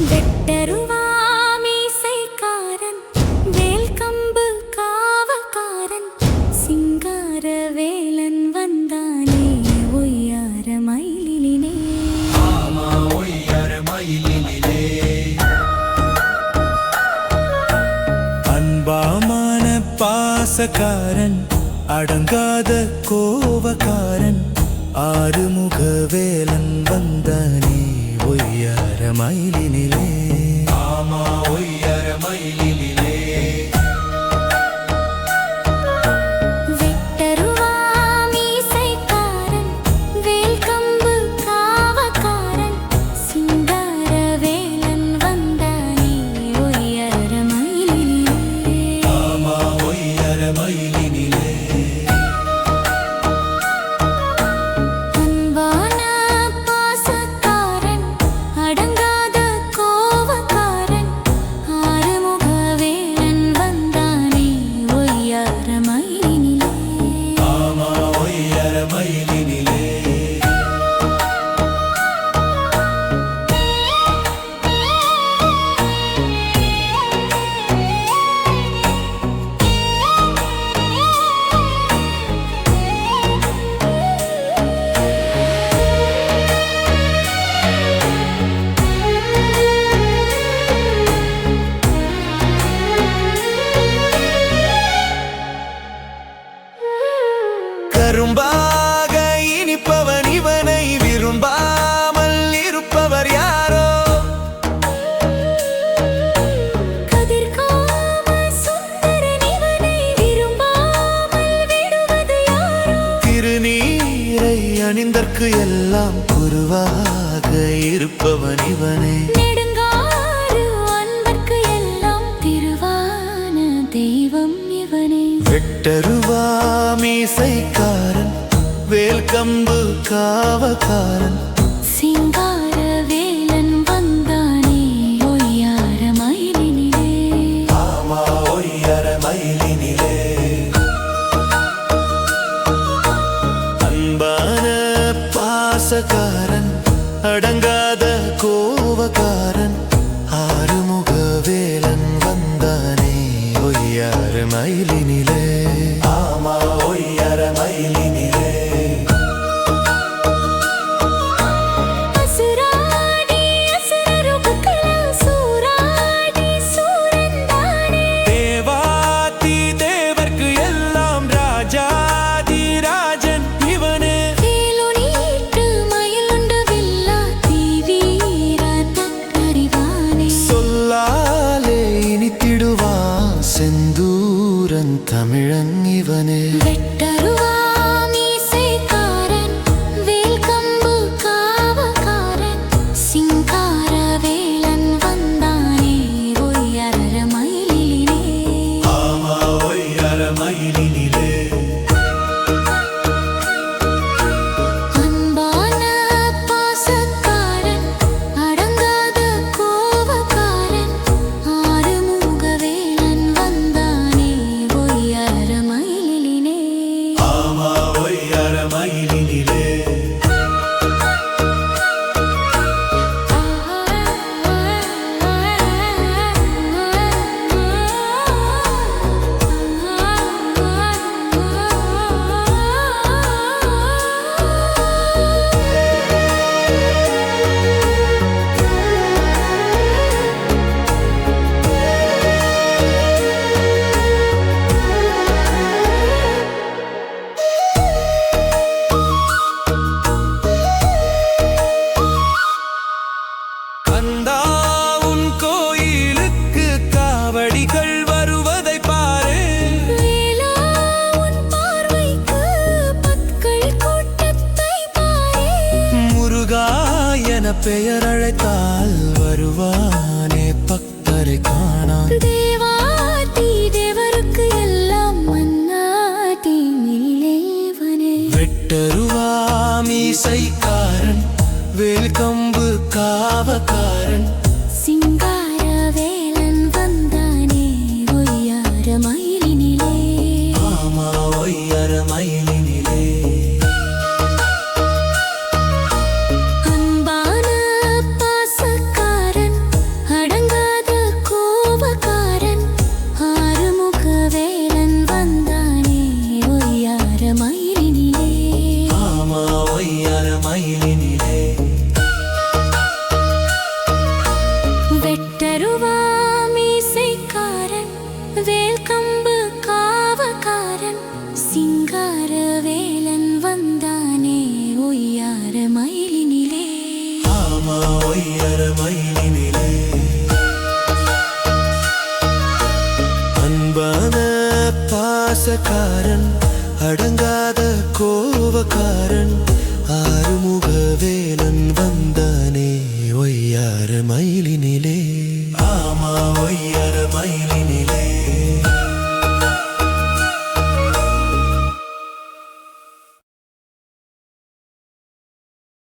வெட்டருவாமீசைக்காரன் வேல்கம்பு காவக்காரன் சிங்கார வேலன் வந்தானே ஒய்யார மயிலிலே. ஆமா ஒய்யார மயிலிலே. அன்பாமான பாசக்காரன் அடங்காத கோவக்காரன் ஆறுமுக வேலன் வந்தானே. ഒയ്യാരമയിലിനിലേ ആമാ ഒയ്യാരമയിലിനിലേ உயிரை அணிந்தற்கு எல்லாம் குருவாக இருப்பவன் இவனே. வெட்டருவாமீசைக்காரன் வேல்கம்பு காவக்காரன். சிங்கா उपकार സെന്തൂരൻ തമിഴങ്ങിവനെ വെട്ടറുവാ என பெயர் அழைத்தால் வருவானே பக்தரை காணான் தேவாதி தேவருக்கு எல்லாம் மன்னாதி நிலைவனே வெட்டருவாமீசைக்காரன் வேல்கம்பு காவக்காரன் மணியான மயிலினிலே. வெட்டருவாமீசைக்காரன் வேல்கம்பு காவக்காரன் சிங்கார வேலன் வந்தானே ஒய்யார மயிலினிலே. ஆமா ஒய்யார மயிலினிலே. அன்பான பாசக்காரன் அடங்காத கோவக்காரன் வேலன் வந்தானே ஒய்யாறு மயிலினிலே. ஆமா ஒய்யாறு மயிலினிலே.